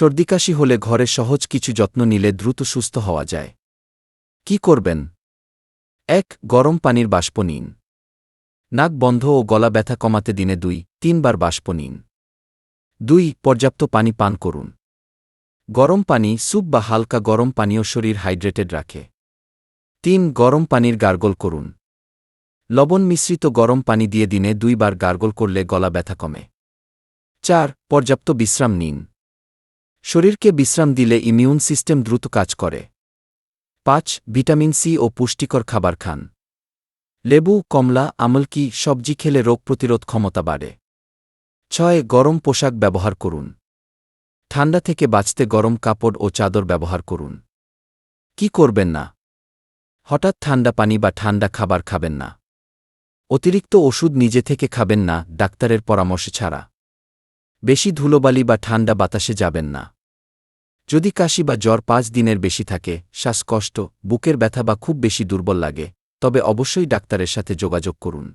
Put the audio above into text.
সর্দিকাশি হলে ঘরে সহজ কিছু যত্ন নিলে দ্রুত সুস্থ হওয়া যায়। কি করবেন? এক, গরম পানির বাষ্প নিন। নাক বন্ধ ও গলা ব্যথা কমাতে দিনে দুই, তিনবার বাষ্প নিন। দুই, পর্যাপ্ত পানি পান করুন। গরম পানি, স্যুপ বা হালকা গরম পানীয় শরীর হাইড্রেটেড রাখে। তিন, গরম পানির গার্গল করুন। লবণ মিশ্রিত গরম পানি দিয়ে দিনে দুইবার গার্গল করলে গলা ব্যথা কমে। চার, পর্যাপ্ত বিশ্রাম নিন। শরীরকে বিশ্রাম দিলে ইমিউন সিস্টেম দ্রুত কাজ করে। পাঁচ, ভিটামিন সি ও পুষ্টিকর খাবার খান। লেবু, কমলা, আমলকি, সবজি খেলে রোগ প্রতিরোধ ক্ষমতা বাড়ে। ছয়, গরম পোশাক ব্যবহার করুন। ঠান্ডা থেকে বাঁচতে গরম কাপড় ও চাদর ব্যবহার করুন। কি করবেন না? হঠাৎ ঠান্ডা পানি বা ঠান্ডা খাবার খাবেন না। অতিরিক্ত ওষুধ নিজে থেকে খাবেন না, ডাক্তারের পরামর্শ ছাড়া। বেশি ধুলোবালি বা ঠান্ডা বাতাসে যাবেন না। যদি কাশি বা জ্বর পাঁচ দিনের বেশি থাকে, শ্বাসকষ্ট, বুকের ব্যথা বা খুব বেশি দুর্বল লাগে, তবে অবশ্যই ডাক্তারের সাথে যোগাযোগ করুন।